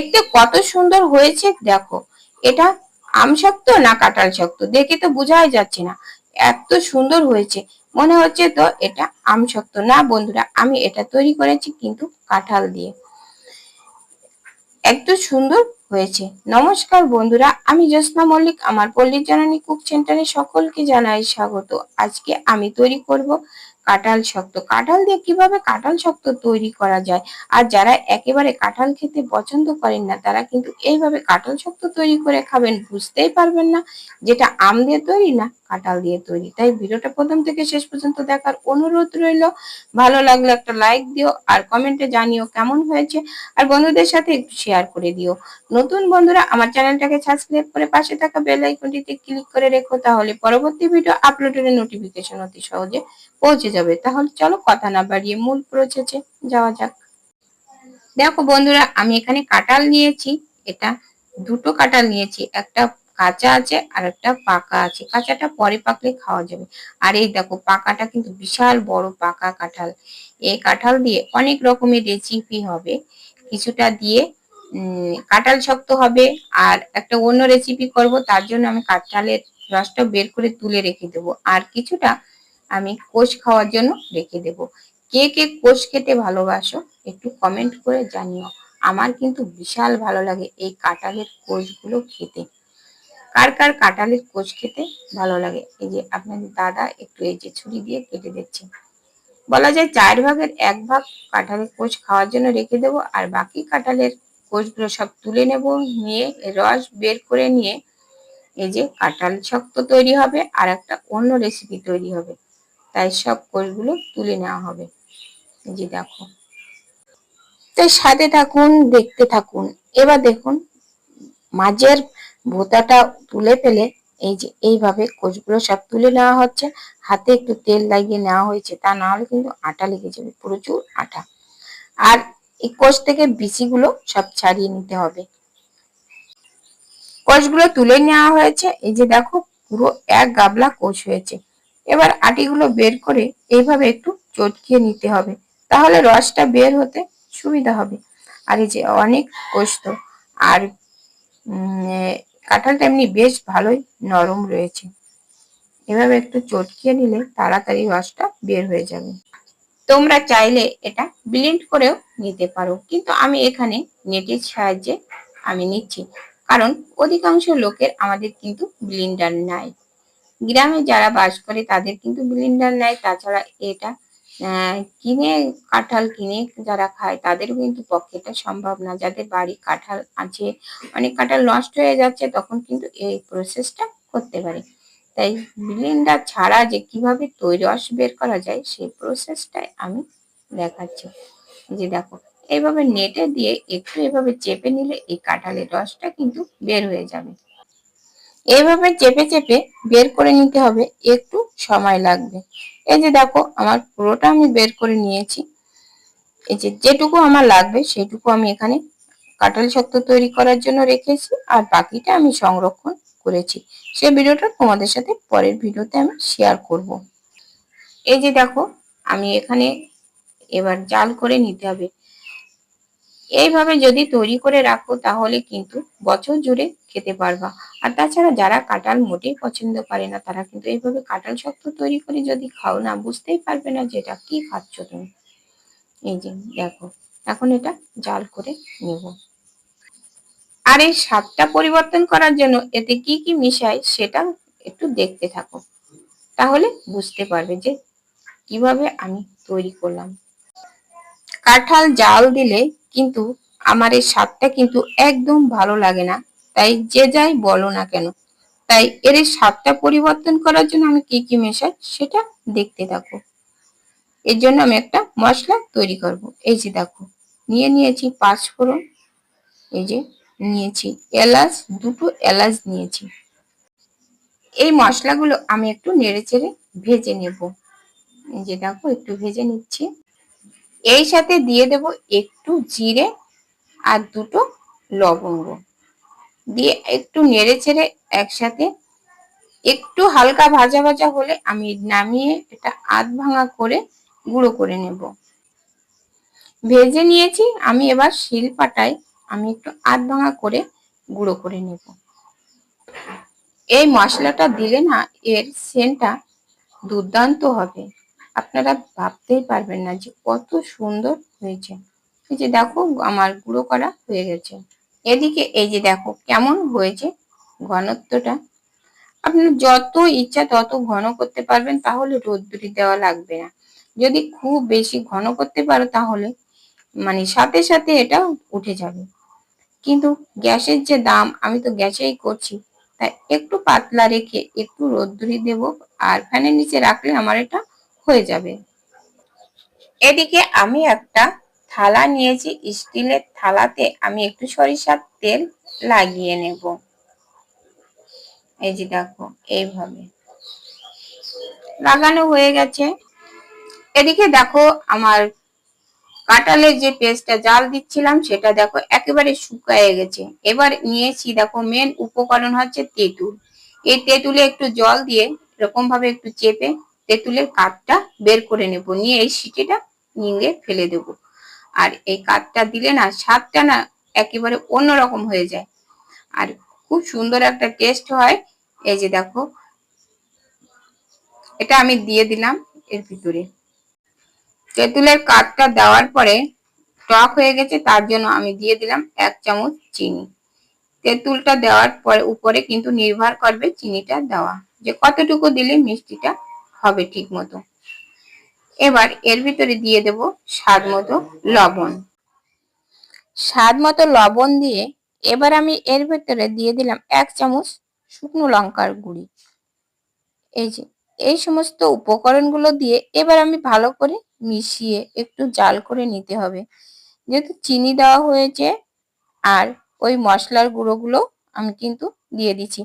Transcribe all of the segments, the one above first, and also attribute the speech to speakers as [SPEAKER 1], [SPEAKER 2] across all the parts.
[SPEAKER 1] দেখতে কত সুন্দর হয়েছে দেখো। এটা আম শক্ত না কাঁঠাল শক্ত দেখে তো বোঝাই যাচ্ছে না। এত সুন্দর হয়েছে। মনে হচ্ছে তো এটা আম শক্ত না বন্ধুরা, আমি এটা তৈরি করেছি কিন্তু কাঁঠাল দিয়ে। এত সুন্দর হয়েছে। নমস্কার বন্ধুরা, আমি জ্যোৎস্না মল্লিক, আমার পল্লী জননী কুক সেন্টারে সকলকে জানাই স্বাগত। আজকে আমি তৈরি করব কাঁঠাল শক্ত। কাঁঠাল দিয়ে কীভাবে কাঁঠাল শক্ত তৈরি করা যায়? আর যারা একেবারে কাঁঠাল খেতে পছন্দ করেন না, তারা কিন্তু এইভাবে কাঁঠাল শক্ত তৈরি করে খাবেন, বুঝতেই পারবেন না যেটা আম দিয়ে তৈরি না কাঁঠাল দিয়ে তৈরি। তাই ভিডিওটা প্রথম থেকে শেষ পর্যন্ত দেখার অনুরোধ রইল। ভালো লাগলে একটা লাইক দিও আর কমেন্টে জানিও কেমন হয়েছে। আর বন্ধুদের সাথে একটু শেয়ার করে দিও। নতুন বন্ধুরা, আমার চ্যানেলটাকে সাবস্ক্রাইব করে পাশে থাকা বেল আইকনটিতে ক্লিক করে রেখো, তাহলে পরবর্তী ভিডিও আপলোডের নোটিফিকেশন অতি সহজে পৌঁছে যাবে। তাহলে চলো কথা না বাড়িয়ে মূল প্রসেসে যাওয়া যাক। দেখো বন্ধুরা, আমি এখানে কাঁঠাল নিয়েছি। এটা দুটো কাঁঠাল নিয়েছি। একটা কাঁচা আছে আর একটা পাকা আছে। কাঁচাটা পরে পাকলে খাওয়া যাবে। আর এই দেখো, পাকাটা কিন্তু বিশাল বড় পাকা কাঁঠাল। এই কাঁঠাল দিয়ে অনেক রকমের রেসিপি হবে। কিছুটা দিয়ে কাঁঠাল শক্ত হবে। আর একটা অন্য রেসিপি করব। তার জন্য আমি কাঁঠালের রসটা বের করে তুলে রেখে দেবো। আর কিছুটা আমি কোষ খাওয়ার জন্য রেখে দেব। কে কে কোষ খেতে ভালোবাসো একটু কমেন্ট করে জানিও। আমার কিন্তু বিশাল ভালো লাগে এই কাঁঠালের কোষগুলো খেতে। কার কার কাঁঠালের কোষ খেতে ভালো লাগে? এই যে আপনাদের দাদা একটু এই যে ছুরি দিয়ে কেটে দিচ্ছে। বলা যায় চার ভাগের এক ভাগ কাঁঠালের কোষ খাওয়ার জন্য রেখে দেব আর বাকি কাঁঠালের কোষগুলো সব তুলে নেব, নিয়ে রস বের করে নিয়ে এই যে কাঁঠাল শক্ত তৈরি হবে আর একটা অন্য রেসিপি তৈরি হবে। তাই সব কোষগুলো তুলে নেওয়া হবে। যে দেখো। তাই সাথে থাকুন, দেখতে থাকুন। এবার দেখুন, মাঝের ভোতাটা তুলে ফেলে এই যে এইভাবে কোষগুলো সব তুলে নেওয়া হচ্ছে। হাতে একটু তেল লাগিয়ে নেওয়া হয়েছে, তা না হলে কিন্তু আটা লেগে যাবে, প্রচুর আটা। আর এই কোষ থেকে বিচিগুলো সব ছাড়িয়ে নিতে হবে। কোষগুলো তুলে নেওয়া হয়েছে, এই যে দেখো, পুরো এক গাবলা কোষ হয়েছে। এবার আটিগুলো বের করে এইভাবে একটু চটকিয়ে নিতে হবে। তাহলে রসটা বের হতে সুবিধা হবে। আর এই যে অনেক কষ্ট আর কাঁঠালটা এমনি বেশ ভালোই নরম রয়েছে। এভাবে একটু চটকিয়ে নিলে তাড়াতাড়ি রসটা বের হয়ে যাবে। তোমরা চাইলে এটা ব্লিন্ড করেও নিতে পারো। কিন্তু আমি এখানে নেটের সাহায্যে আমি নিচ্ছি। কারণ অধিকাংশ লোকের আমাদের কিন্তু ব্লিন্ডার নাই। গ্রামে যারা বাস করে তাদের কিন্তু ব্লিন্ডার নেয়, তাছাড়া এটা কিনে কাঁঠাল কিনে যারা খায় তাদেরও কিন্তু পক্ষে এটা সম্ভব না। যাদের বাড়ি কাঁঠাল আছে, অনেক কাঁঠাল নষ্ট হয়ে যাচ্ছে তখন কিন্তু এই প্রসেসটা করতে পারে। তাই ব্লিন্ডার ছাড়া যে কীভাবে তৈরি রস বের করা যায়, সেই প্রসেসটাই আমি দেখাচ্ছি। যে দেখো, এইভাবে নেটে দিয়ে একটু এভাবে চেপে নিলে এই কাঁঠালের রসটা কিন্তু বের হয়ে যাবে। এইভাবে চেপে চেপে বের করে নিতে হবে, একটু সময় লাগবে। এই যে দেখো, আমার পুরোটা আমি বের করে নিয়েছি। এই যে যেটুকু আমার লাগবে, সেটুকু আমি এখানে কাঁঠাল শক্ত তৈরি করার জন্য রেখেছি আর বাকিটা আমি সংরক্ষণ করেছি। সে ভিডিওটা তোমাদের সাথে পরের ভিডিওতে আমি শেয়ার করব। এই যে দেখো, আমি এখানে এবার জাল করে নিতে হবে। এইভাবে যদি তৈরি করে রাখো, তাহলে কিন্তু বছর জুড়ে খেতে পারবা। আর তাছাড়া যারা কাঁঠাল মোটেই পছন্দ করে না, তারা কিন্তু এইভাবে কাঁঠাল শক্ত তৈরি করে যদি খাও না, বুঝতেই পারবে না যে এটা কি খাচ্ছ তুমি। এই যে, দেখো, এখন এটা জাল করে নেব। আর এই স্বাদটা পরিবর্তন করার জন্য এতে কি কি মিশাই সেটা একটু দেখতে থাকো। তাহলে বুঝতে পারবে যে কীভাবে আমি তৈরি করলাম। কাঁঠাল জাল দিলে কিন্তু আমার এই স্বাদটা কিন্তু একদম ভালো লাগে না। তাই যে যাই বলো না কেন। তাই এর স্বাদটা পরিবর্তন করার জন্য আমি কি কি মেশাই সেটা দেখতে থাকো। এর জন্য আমি একটা মশলা তৈরি করব। এই যে দেখো, নিয়ে নিয়েছি পাঁচ ফোড়ন। এই যে নিয়েছি এলাচ, দুটো এলাচ নিয়েছি। এই মশলাগুলো আমি একটু নেড়ে চেড়ে ভেজে নেব। এই যে দেখো, একটু ভেজে নিচ্ছি। এই সাথে দিয়ে দেব একটু জিরে আর দুটো লবঙ্গ। দিয়ে একটু নেড়ে ছেড়ে একসাথে একটু হালকা ভাজা ভাজা হলে আমি নামিয়ে এটা আধ ভাঙা করে গুঁড়ো করে নেব। ভেজে নিয়েছি, আমি এবার শিল পাটায় আমি একটু আধ ভাঙা করে গুঁড়ো করে নেব। এই মশলাটা দিলে না এর সেন্টটা দুর্দান্ত হবে। আপনারা ভাবতেই পারবেন না যে কত সুন্দর হয়েছে। এই যে দেখো, আমার গুঁড়ো করা হয়ে গেছে। এদিকে এই যে দেখো, কেমন হয়েছে ঘনত্বটা। আপনার যত ইচ্ছা তত ঘন করতে পারবেন, তাহলে রোদ্দুরি দেওয়া লাগবে না। যদি খুব বেশি ঘন করতে পারো, তাহলে মানে সাথে সাথে এটা উঠে যাবে। কিন্তু গ্যাসের যে দাম, আমি তো গ্যাসেই করছি তাই একটু পাতলা রেখে একটু রোদ্দুরি দেব, আর ফ্যানের নিচে রাখলে আমার এটা হয়ে যাবে। এদিকে আমি একটা থালা নিয়েছি, স্টিলের থালাতে আমি একটু সরিষার তেল লাগিয়ে নেব। এই যে দেখো, এইভাবে। লাগানো হয়ে গেছে। এদিকে দেখো আমার কাঁঠালের যে পেস্টটা জাল দিচ্ছিলাম, সেটা দেখো একেবারে শুকায় গেছে। এবার নিয়েছি দেখো মেন উপকরণ হচ্ছে তেঁতুল। এই তেঁতুলে একটু জল দিয়ে এরকম ভাবে একটু চেপে তেঁতুলের কাঠটা বের করে নেব। নিয়ে এই সিটিটা নিংড়ে ফেলে দেব। আর এই কাঠটা দিলে না, স্বাদটা না একেবারে অন্যরকম হয়ে যায়। আর খুব সুন্দর একটা টেস্ট হয়। এই যে দেখো, এটা আমি দিয়ে দিলাম এর ভিতরে। তেঁতুলের কাঠটা দেওয়ার পরে টক হয়ে গেছে, তার জন্য আমি দিয়ে দিলাম এক চামচ চিনি। তেঁতুলটা দেওয়ার পরে উপরে কিন্তু নির্ভর করবে চিনিটা দেওয়া। যে কতটুকু দিলে মিষ্টিটা হবে ঠিক মতো। এবার এর ভিতরে দিয়ে দেব স্বাদ মতো লবণ। স্বাদ মতো লবণ দিয়ে এবার আমি এর ভেতরে দিয়ে দিলাম এক চামচ শুকনো লঙ্কার গুঁড়ি। এই যে, এই সমস্ত উপকরণগুলো দিয়ে এবার আমি ভালো করে মিশিয়ে একটু জাল করে নিতে হবে। যেহেতু চিনি দেওয়া হয়েছে আর ওই মশলার গুঁড়োগুলো আমি কিন্তু দিয়ে দিচ্ছি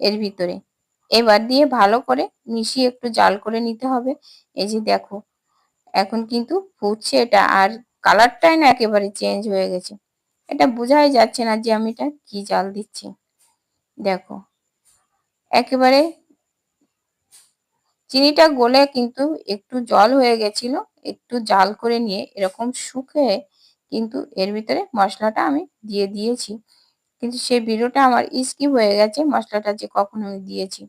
[SPEAKER 1] এর ভিতরে। এবার দিয়ে ভালো করে মিশিয়ে একটু জাল করে নিতে হবে। এই যে দেখো, এখন কিন্তু ফুটছে এটা আর কালারটাই না একেবারে চেঞ্জ হয়ে গেছে। এটা বোঝাই যাচ্ছে না যে আমি এটা কি জাল দিচ্ছি। দেখো, একেবারে চিনিটা গলে কিন্তু একটু জল হয়ে গেছিল, একটু জাল করে নিয়ে এরকম শুকিয়ে কিন্তু এর ভিতরে মশলাটা আমি দিয়ে দিয়েছি। কিন্তু সেই ভিডিওটা আমার স্কিপ হয়ে গেছে, মশলাটা যে কখন আমি দিয়েছি।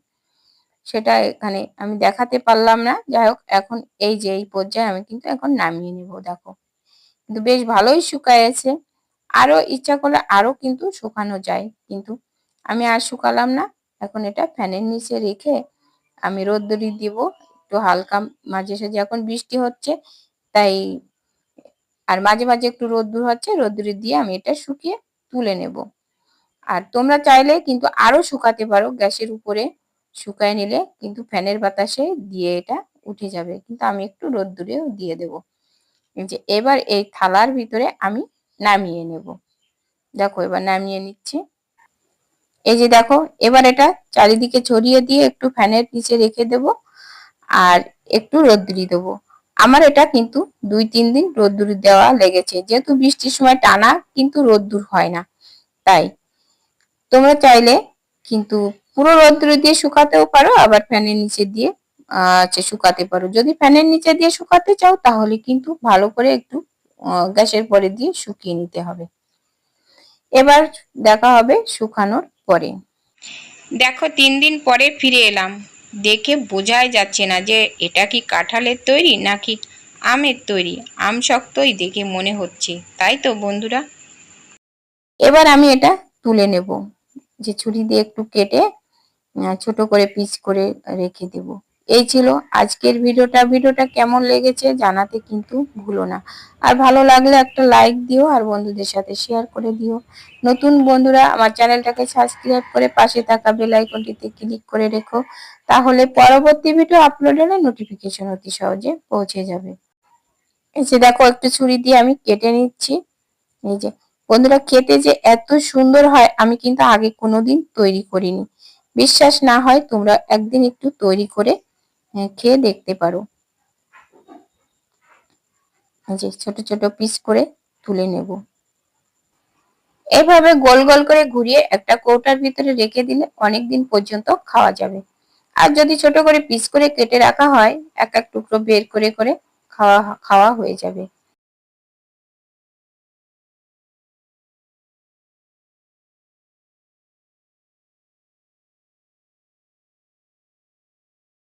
[SPEAKER 1] সেটা এখানে আমি দেখাতে পারলাম না। যাই হোক, এখন এই যে এই পর্যায়ে আমি কিন্তু এখন নামিয়ে নিব, দেখো। কিন্তু বেশ ভালোই শুকায়েছে। আরও ইচ্ছা করলে আরও কিন্তু শুকানো যায়। কিন্তু আমি আর শুকালাম না। এখন এটা ফ্যানের নিচে রেখে আমি রোদ্দুরি দিব। একটু হালকা মাঝে সাঝে এখন বৃষ্টি হচ্ছে, তাই আর মাঝে মাঝে একটু রোদ্দুর হচ্ছে, রোদ্দুরি দিয়ে আমি এটা শুকিয়ে তুলে নেব। আর তোমরা চাইলে কিন্তু আরও শুকাতে পারো গ্যাসের উপরে। শুকায় নিলে কিন্তু ফ্যানের বাতাসে দিয়ে এটা উঠে যাবে। কিন্তু আমি একটু রোদ্দুরেও দিয়ে দেব। যে এবার এই থালার ভিতরে আমি নামিয়ে নেব। দেখো এবার নামিয়ে নিচ্ছি। এই যে দেখো, এবার এটা চারিদিকে ছড়িয়ে দিয়ে একটু ফ্যানের নিচে রেখে দেব আর একটু রোদ্দুরি দেবো। আমার এটা কিন্তু দুই, তিন দিন রোদ্দুরি দেওয়া লেগেছে। যেহেতু বৃষ্টির সময় টানা কিন্তু রোদ্দুর হয় না, তাই তোমরা চাইলে কিন্তু পুরো রোদ্দুর দিয়ে শুকাতেও পারো আবার ফ্যানের নিচে দিয়ে আচ্ছা শুকাতে পারো। যদি ফ্যানের নিচে দিয়ে শুকাতে চাও তাহলে কিন্তু ভালো করে একটু গ্যাসের পরে দিয়ে শুকিয়ে নিতে হবে। এবার দেখা হবে শুকানোর পরে। দেখো তিন দিন পরে ফিরে এলাম। দেখে বোঝাই যাচ্ছে না যে এটা কি কাঁঠালের তৈরি নাকি আমের তৈরি? আম শক্তই দেখে মনে হচ্ছে। তাই তো বন্ধুরা? এবার আমি এটা তুলে নেব। যে ছুরি দিয়ে একটু কেটে ছোট করে পিস করে রেখে দেব। এই ছিল আজকের ভিডিওটা। ভিডিওটা কেমন লেগেছে জানাতে কিন্তু ভুলো না। আর ভালো লাগলে একটা লাইক দিও আর বন্ধুদের সাথে শেয়ার করে দিও। নতুন বন্ধুরা, আমার চ্যানেলটাকে সাবস্ক্রাইব করে পাশে থাকা বেল আইকনটিতে ক্লিক করে রেখো। তাহলে পরবর্তী ভিডিও আপলোড হলে নোটিফিকেশন অতি সহজে পৌঁছে যাবে। এই যে দেখো, একটু ছুরি দিয়ে আমি কেটে নিচ্ছি। এই যে, বন্ধুরা, খেতে যে এত সুন্দর হয়, আমি কিন্তু আগে কোনোদিন তৈরি করিনি। বিশ্বাস না হয় তোমরা একদিন একটু তৈরি করে খেয়ে দেখতে পারো। যে ছোট ছোট পিস করে তুলে নেব। এভাবে গোল গোল করে ঘুরিয়ে একটা কৌটার ভিতরে রেখে দিলে অনেক দিন পর্যন্ত খাওয়া যাবে। আর যদি ছোট করে পিস করে কেটে রাখা হয়, এক এক টুকরো বের করে করে খাওয়া খাওয়া হয়ে যাবে।